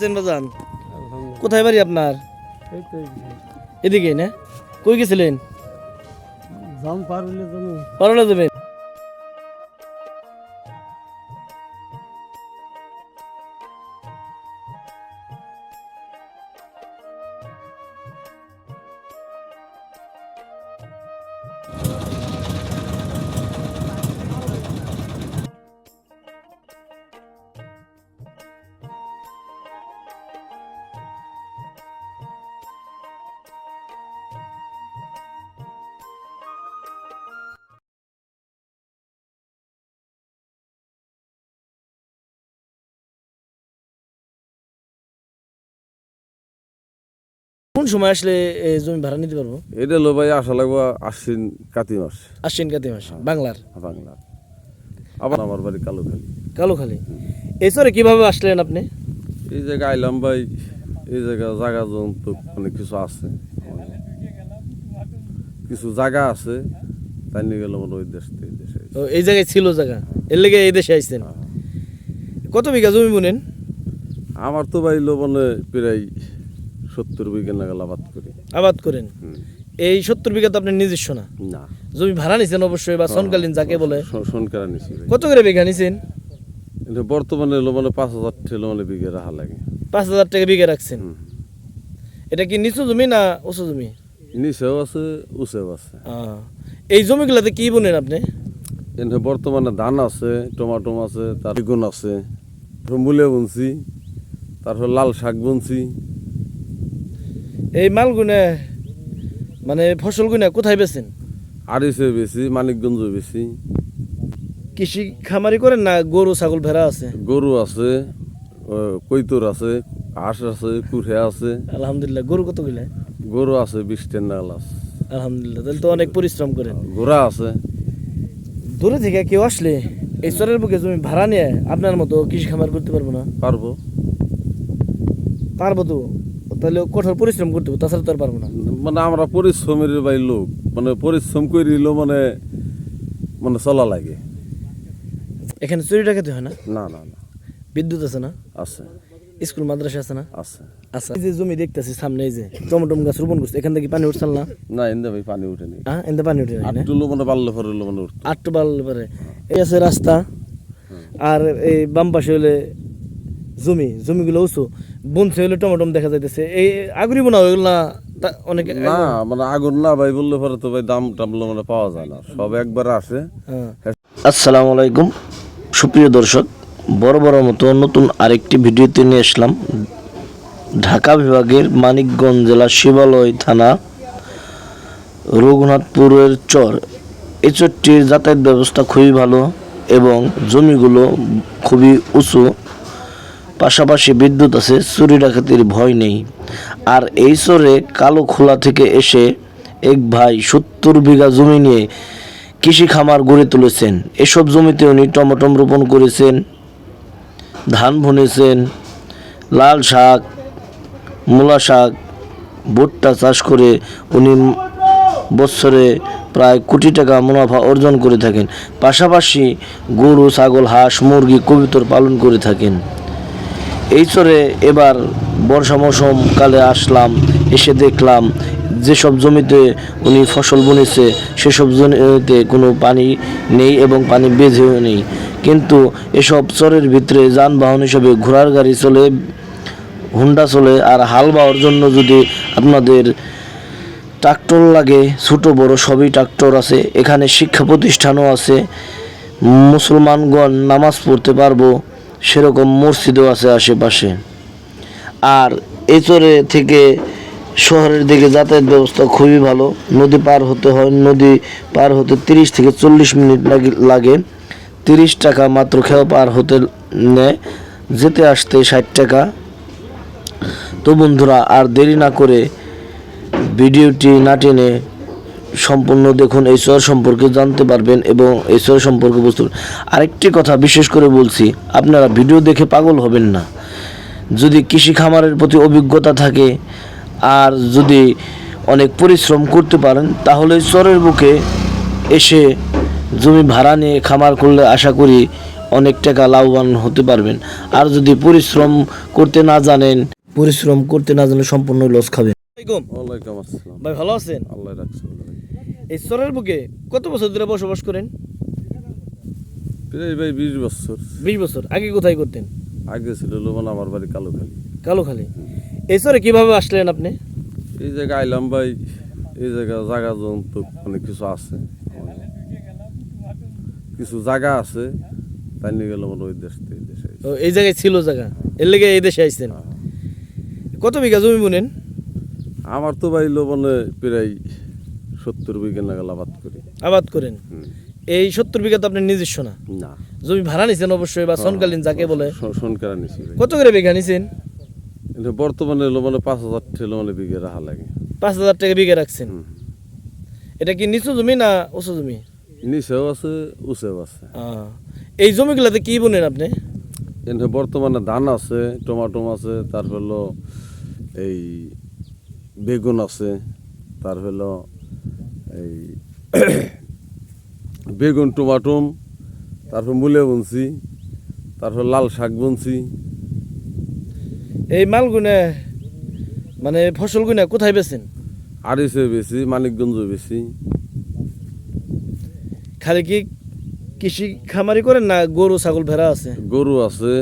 আছেন বাজান? কোথায় বাড়ি আপনার? এদিকে না? কই গেছিলেন? পারলে যাবেন? কোন সময় আসলে জমি ভাড়া নিতে পারব? এটা লো ভাই আসা লাগবো আশ্বিন কাতি মাস। আশ্বিন কাতি মাস বাংলার? বাংলা আবার আমার বাড়ি কালোখালি। কালোখালী। এই সরে কীভাবে আসলেন আপনি? এই জায়গায় আইলাম ভাই এই জায়গা জায়গা জন্তু অনেক কিছু আছে। কিছু জায়গা আছে তাই নিয়ে গেলাম ওই দেশ থেকে এই দেশে এই জায়গায় ছিল জায়গা এর লেগে এই দেশে আইছেন। কত বিঘা জমি বুনেন? আমার তো ভাই লো মানে প্রায় সত্তর বিঘা নাগাল আবাদ করি। আবাদ করেন? এই সত্তর বিঘা তো আপনার নিজস্ব না? না। জমি ভাড়া নিছেন অবশ্যই বা সনকালীন যাকে বলে। সনকারা নিছি কত করে বিঘা নিছেন? বর্তমানে মানে পাঁচ হাজার ঠেলো মানে বিঘে রাখা লাগে। পাঁচ হাজার টাকা বিঘা রাখছেন? এটা কি নিচু জমি না উঁচু জমি? নিচেও আছে উঁচেও আছে। এই জমিগুলোতে কি বুনেন আপনি? বর্তমানে ধান আছে টমাটো আছে তার বেগুন আছে। মূলে বুনছি তারপর লাল শাক বুনছি। এই মালগুনে মানে ফসল ফসলগুনে কোথায় বেছেন আড়িসে বেশি মানিকগঞ্জ বেশি কৃষি খামারি করেন না গরু ছাগল ভেড়া আছে? গরু আছে কৈতর আছে হাঁস আছে কুঠে আছে। আলহামদুলিল্লাহ গরু কত গিলা গরু আছে বিশ টেন নাগাল আছে। আলহামদুলিল্লাহ তাহলে তো অনেক পরিশ্রম করেন। ঘোড়া আছে। দূরে থেকে কেউ আসলে এই চরের বুকে জমি ভাড়া নিয়ে আপনার মতো কৃষি খামার করতে পারব না? পারব। পারব তো? তাহলে কঠোর পরিশ্রম করতে হবে তাছাড়া তো আর পারব না। মানে আমরা পরিশ্রমের ভাই লোক মানে পরিশ্রম করিল মানে মানে চলা লাগে। এখানে চুরি ডাকাতি হয় না? না না না। বিদ্যুৎ আছে না? আছে। স্কুল মাদ্রাসা আছে না? আছে। আচ্ছা। এই যে জমি দেখতেছি সামনে এই যে টমেটো গাছ রোপণ করছে এখান থেকে পানি উঠছাল না? না ভাই পানি উঠেনি হ্যাঁ পানি উঠে না? মানে পরে মানে উঠতো। আটটু বাড়লে পারে এই আছে রাস্তা আর এই বাম পাশে হলে জমি জমিগুলো উঁচু। বুনছে হলে টমেটো দেখা যাইতেছে। এই আগুরি বোনা ওইগুলো না অনেকে না মানে আগুন না ভাই বললে পরে তো ভাই দাম টামলো মানে পাওয়া যায় না। সব একবার আসে। হ্যাঁ। আসসালামু আলাইকুম। সুপ্রিয় দর্শক বড় বড় মতো নতুন আরেকটি ভিডিওতে নিয়ে আসলাম। ঢাকা বিভাগের মানিকগঞ্জ জেলা শিবালয় থানা রঘুনাথপুরের চর। এই চরটির যাতায়াত ব্যবস্থা খুবই ভালো এবং জমিগুলো খুবই উঁচু। পাশাপাশি বিদ্যুৎ আছে, চুরি ডাকাতির ভয় নেই। আর এই চরে কালো খোলা থেকে এসে এক ভাই সত্তর বিঘা জমি নিয়ে কৃষি খামার গড়ে তুলেছেন। এসব জমিতে উনি টমেটো রোপণ করেছেন, ধান বুনেছেন লাল শাক, মূলা শাক, ভুট্টা চাষ করে উনি বছরে প্রায় কোটি টাকা মুনাফা অর্জন করে থাকেন। পাশাপাশি গরু, ছাগল, হাঁস, মুরগি, কবিতর পালন করে থাকেন। এই চরে এবার বর্ষা মৌসুম কালে আসলাম, এসে দেখলাম যেসব জমিতে উনি ফসল বুনেছে, সেসব জমিতে কোনো পানি নেই এবং পানি বেঁধেও নেই। কিন্তু এসব চরের ভিতরে যানবাহন হিসেবে ঘোড়ার গাড়ি চলে, হুন্ডা চলে আর হাল বাওয়ার জন্য যদি আপনাদের ট্রাক্টর লাগে, ছোট, বড় সবই ট্রাক্টর আছে, এখানে শিক্ষা প্রতিষ্ঠানও আছে, মুসলমানগণ নামাজ পড়তে পারব সেরকম মসজিদও আছে আশেপাশে। আর এই চরে থেকে শহরের দিকে যাতায়াত ব্যবস্থা খুবই ভালো। নদী পার হতে হয়, নদী পার হতে তিরিশ থেকে চল্লিশ মিনিট লাগে তিরিশ টাকা মাত্র খেয়া পার হতে নেয়, যেতে আসতে ষাট টাকা। তো বন্ধুরা, আর দেরি না করে ভিডিওটি না টেনে সম্পূর্ণ দেখুন এই সম্পর্কে জানতে পারবেন এবং এই সম্পর্কে বুঝতে পারবেন। আরেকটি কথা বিশেষ করে বলছি আপনারা ভিডিও দেখে পাগল হবেন না। যদি কৃষি খামারের প্রতি অভিজ্ঞতা থাকে আর যদি অনেক পরিশ্রম করতে পারেন তাহলে চরের বুকে এসে জমি ভাড়া নিয়ে খামার করলে আশা করি অনেক টাকা লাভবান হতে পারবেন। আর যদি পরিশ্রম করতে না জানেন পরিশ্রম করতে না জানেন সম্পূর্ণ লস খাবেন। ভাই ভালো আছেন? আল্লাহ রাখছে। এই চরের বুকে কত বছর ধরে বসবাস করেন? প্রায় ভাই বিশ বছর। বিশ বছর। আগে কোথায় করতেন? আগে ছিল লোমান আমার বাড়ি কালোখালি। কালোখালি। এই চরে কীভাবে আসলেন আপনি? এই জায়গায় আইলাম ভাই এই জায়গা জায়গা জন্তু অনেক কিছু আছে। কিছু জায়গা আছে তাই নিয়ে গেলাম ওই দেশ থেকে এই দেশে এই জায়গায় ছিল জায়গা এর লেগে এই দেশে আইছেন। কত বিঘা জমি বুনেন? আমার তো ভাই লোবনে প্রায় সত্তর বিঘা নাগাল আবাদ করি। আবাদ করেন? এই সত্তর বিঘা তো আপনার নিজস্ব না? না। জমি ভাড়া নিছেন অবশ্যই বা সনকালীন যাকে বলে। সনকারা নিছি কত করে বিঘা নিছেন? বর্তমানে লোবনে পাঁচ হাজার ঠেলো মানে বিঘে রাখা লাগে। পাঁচ হাজার টাকা বিঘা রাখছেন? এটা কি নিচু জমি না উঁচু জমি? নিচেও আছে উঁচেও আছে। এই জমিগুলোতে কি বুনেন আপনি? বর্তমানে ধান আছে টমাটো আছে তারপর হলো এই বেগুন আছে তার হলো এই বেগুন টমাটম তারপর মূলে বুনছি তারপর লাল শাক বুনছি। এই মালগুনে মানে ফসলগুনে কোথায় বেছেন আড়িসে বেশি মানিকগঞ্জ বেশি খালি কি কৃষি খামারি করেন না গরু ছাগল ভেড়া আছে? গরু আছে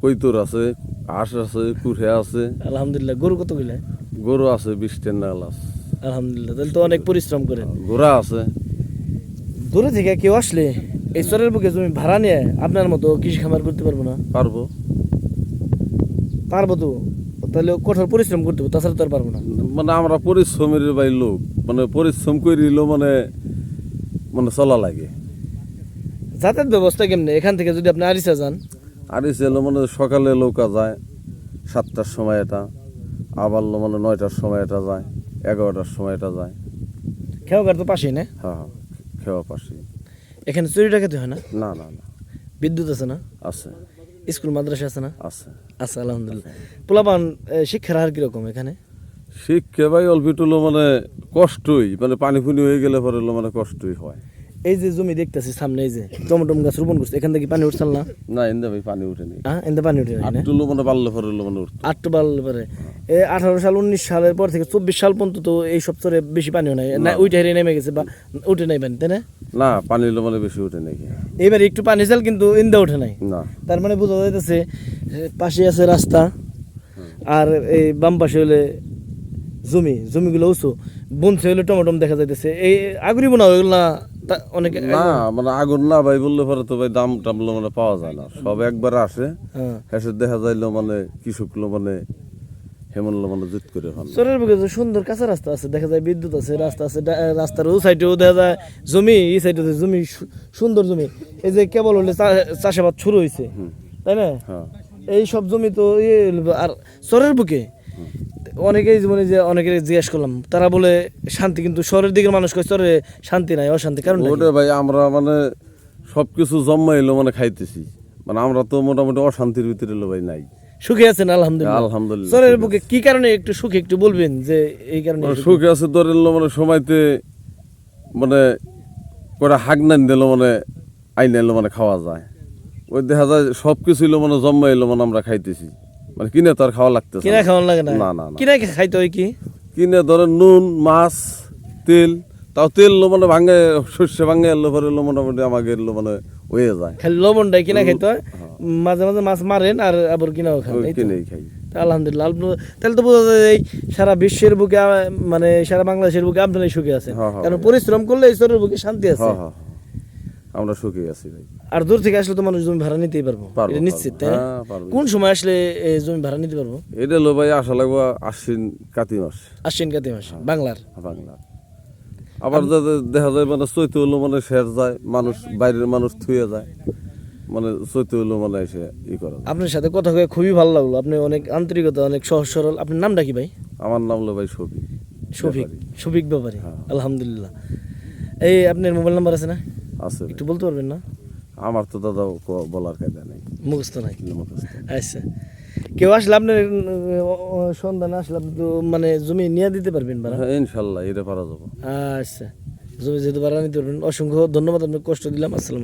কৈতর আছে হাঁস আছে কুঠে আছে। আলহামদুলিল্লাহ গরু কত গিলা গরু আছে বিশ টেন নাগাল আছে। আলহামদুলিল্লাহ তাহলে তো অনেক পরিশ্রম করেন। ঘোড়া আছে। দূরে থেকে কেউ আসলে এই চরের বুকে জমি ভাড়া নিয়ে আপনার মতো কৃষি খামার করতে পারব না? পারব। পারব তো তাহলে কঠোর পরিশ্রম করতে হবে তাছাড়া তো আর পারব না। মানে আমরা পরিশ্রমের ভাই লোক মানে পরিশ্রম করিলেও মানে মানে চলা লাগে। যাতায়াত ব্যবস্থা কেমনে? এখান থেকে যদি আপনি আরিসা যান। আর এই ছিল মানে সকালে নৌকা যায় সাতটার সময় এটা আবার মানে নয়টার সময় এটা যায়। এগারোটার সময় এটা যায় খেয়াঘাট তো পাশেই না? হ্যাঁ হ্যাঁ খেওয়া পাশে এখানে চুরি ডাকাতি হয় না? না না না। বিদ্যুৎ আছে না? আছে। স্কুল মাদ্রাসা আছে না? আছে। আছে আলহামদুলিল্লাহ। পোলাপান শিক্ষার হার কীরকম এখানে? শিক্ষা ভাই অল্প অল্পিটুলো মানে কষ্টই। মানে পানি ফুনি হয়ে গেলে পরে মানে কষ্টই হয়। এই যে জমি দেখতেছি সামনে এই যে টমেটম গাছ রোপণ করছে এখান থেকে পানি উঠছাল না? না এনে ভাই পানি উঠেনি। হ্যাঁ এতে পানি উঠে না? টুলো মানে বাড়লে পরে মানে উঠতো। আটটু বাল পরে। এই আঠারো সাল উনিশ সালের পর থেকে চব্বিশ সাল পর্যন্ত তো এই চরে বেশি পানিও নাই। না ওইটা হেরে নেমে গেছে বা উঠে নাই পানি তাই না? না পানি মানে বেশি উঠে নাই। এবার একটু পানি চাল কিন্তু ইন্দা উঠে নাই। না। তার মানে বোঝা যাইতেছে পাশে আছে রাস্তা আর এই বাম পাশে হলে জমি জমিগুলো উঁচু। বুনছে হলে টমেটম দেখা যাইতেছে। এই আগুরি বোনা ওইগুলো না অনেক না মানে আগুন না ভাই বললে পরে তো ভাই দাম টামলো মানে পাওয়া যায় না। সব একবার আসে হ্যাঁ। দেখা যাইলো মানে কৃষকগুলো মানে হেমনলো মানে জুত করে ফেলে চরের বুকে যে সুন্দর কাঁচা রাস্তা আছে দেখা যায় বিদ্যুৎ আছে রাস্তা আছে রাস্তার ও সাইডেও দেখা যায় জমি এই সাইডে জমি সুন্দর জমি। এই যে কেবল হলে চাষাবাদ শুরু হয়েছে তাই না? হ্যাঁ। এই সব জমি তো ইয়ে। আর চরের বুকে অনেকেই জীবনে যে অনেকে জিজ্ঞেস করলাম তারা বলে শান্তি কিন্তু শহরের দিকের মানুষ কয় চরে শান্তি নাই অশান্তি কারণ ওটা ভাই আমরা মানে সব কিছু জন্মাইলো মানে খাইতেছি। মানে আমরা তো মোটামুটি অশান্তির ভিতরে এলো ভাই নাই। সুখে আছেন আলহামদুলিল্লাহ। আলহামদুলিল্লাহ চরের বুকে কি কারণে একটু সুখে একটু বলবেন যে এই কারণে মানে সুখে? আছে ধরে এলো মানে সময়তে মানে করে হাক নান দিল মানে আইন এলো মানে খাওয়া যায়। ওই দেখা যায় সব কিছু এলো মানে জন্মাইলো মানে আমরা খাইতেছি। মানে কিনে তো আর খাওয়া লাগতেছে কিনা না। খাওয়ান লাগে না? না না না। কিনা খাইতে হয় কি? কিনে ধরেন নুন মাছ তেল তাও তেল লো মানে ভাঙে শস্য ভাঙে এলো পরে এলো মোটামুটি আমাকে এলো মানে হয়ে যায়। খালি লবণটাই কিনা খাইতে হয়। মাঝে মাঝে মাছ মারেন আর আবার কিনাও খান ওই কিনেই খাই। আলহামদুলিল্লাহ তাহলে তো বোঝা যায় এই সারা বিশ্বের বুকে মানে সারা বাংলাদেশের বুকে আপনারাই সুখে আছেন হ্যাঁ, হ্যাঁ। কারণ পরিশ্রম করলে এই শরীরের বুকে শান্তি আছে। হ্যাঁ হ্যাঁ হ্যাঁ। আমরা সুখী আছি ভাই। আর দূর থেকে আসলে তো মানুষ জমি ভাড়া নিতেই পারব। এটা নিশ্চিত তাই? হ্যাঁ। কোন সময় আসলে জমি ভাড়া নিতে পারব? এটা লো ভাই লাগবো আশ্বিন কাতি মাস। আশ্বিন কাতি মাসে হ্যাঁ। বাংলার। বাংলা আবার যাতে দেখা যায় মানে চৈত হলো মানে শেষ যায় মানুষ বাইরের মানুষ থুয়ে যায় মানে চৈত হলো মানে এসে ই করে আপনার সাথে কথা হয়ে খুবই ভালো লাগল। আপনি অনেক আন্তরিকতা অনেক সহজ সরল। আপনার নামটা কি ভাই? আমার নাম হলো ভাই ছবি শফিক। শফিক ব্যাপারী। হ্যাঁ। আলহামদুলিল্লাহ। এই আপনার মোবাইল নাম্বার আছে না? আছে একটু বলতে পারবেন না? আমার তো দাদা বলার কায়দা নেই। মুখস্থ নাই। মুখস্থ। আচ্ছা। কেউ আসলে আপনার সন্ধ্যা সন্ধান আসলে তো মানে জমি নিয়ে দিতে পারবেন বারা হ্যাঁ, ইনশাল্লাহ এটা পারা যাব। আচ্ছা জমি যেহেতু বাড়া নিতে পারবেন অসংখ্য ধন্যবাদ আপনি কষ্ট দিলাম আসসালাম